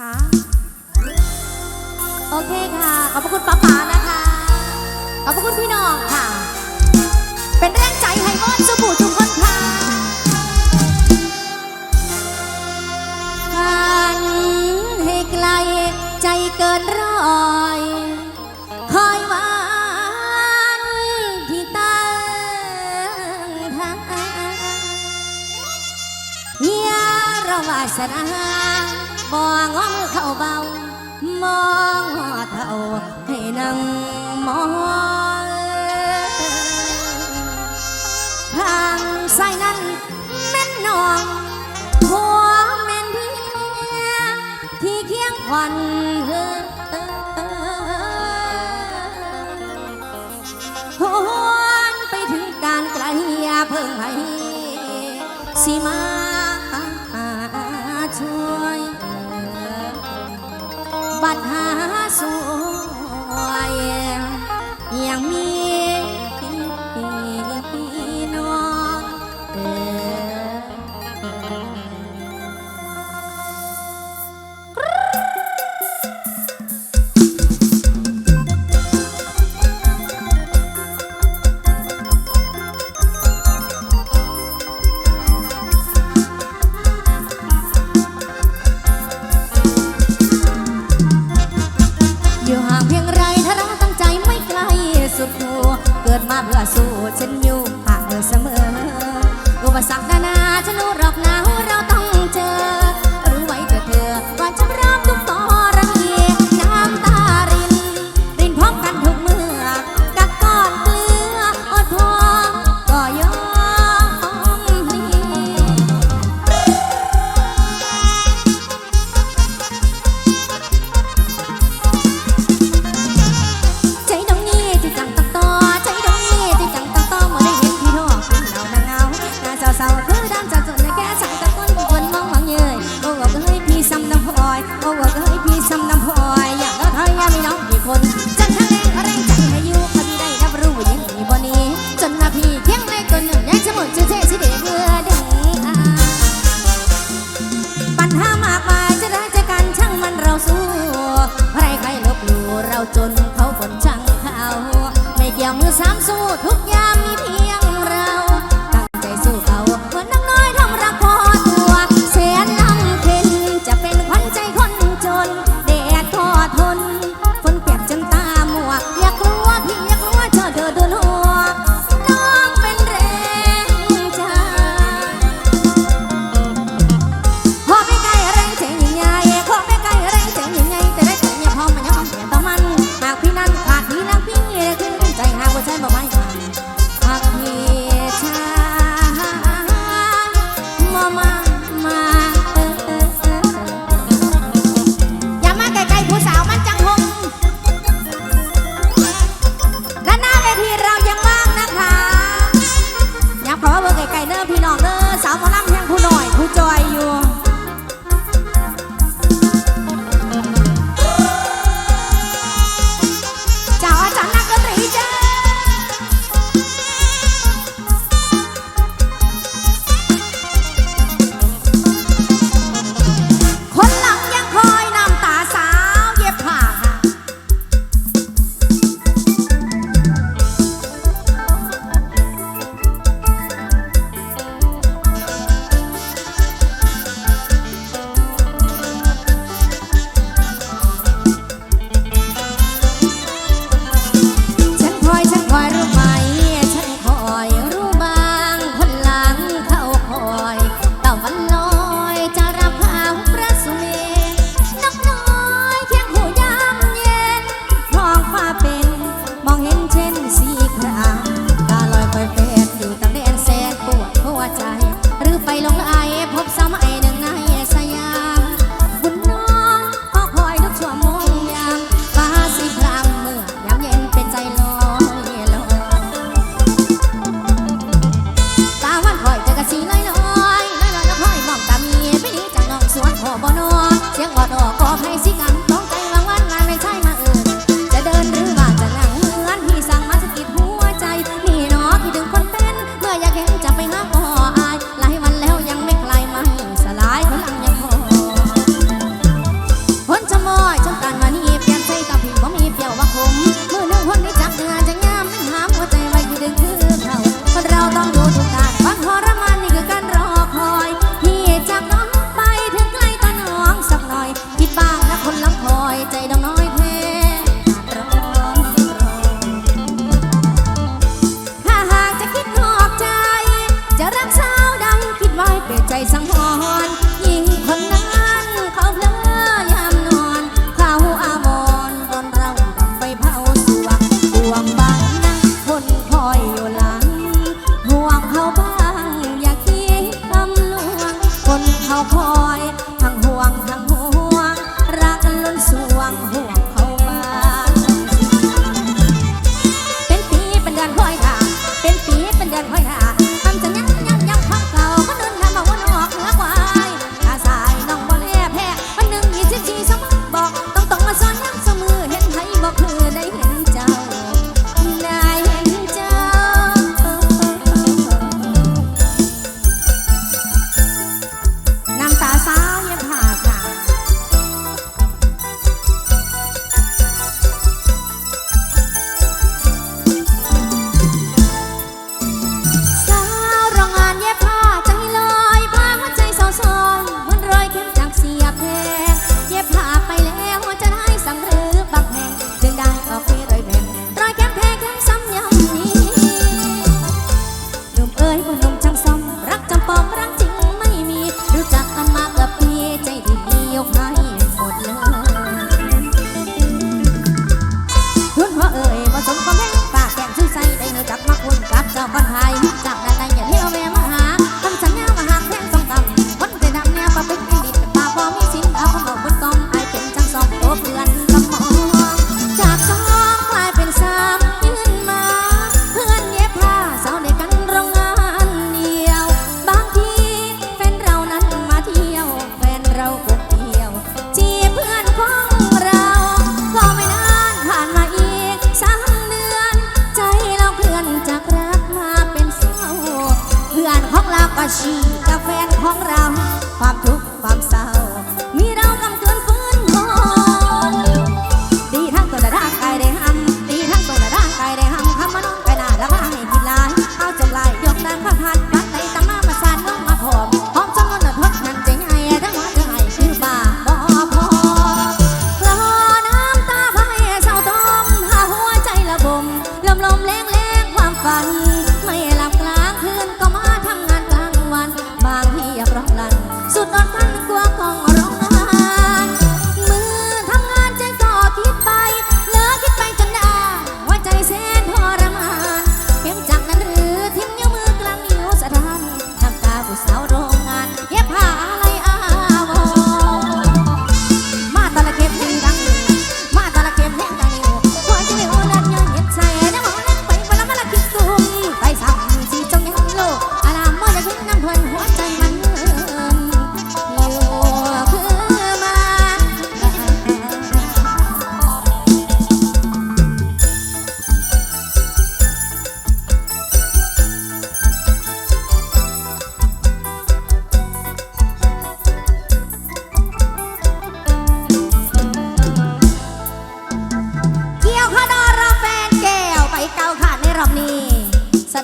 คะ โอเคค่ะ ขอบคุณป้าป๋านะคะ ขอบคุณพี่น้องค่ะ เป็นแรงใจให้มอดสบู่ทุกคนค่ะฝันให้ไกลใจเกินรอยคอยวันที่ตั้งทางอย่ารอวาสนา บ่งอมเข้าเบามองหอเท่าให้นั่งมองทางสายนั้นเม่นนองหัวเม่นเพียที่เคียงขวัญหวนไปถึงการไกลเพิ่งให้สีมา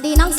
đi nắng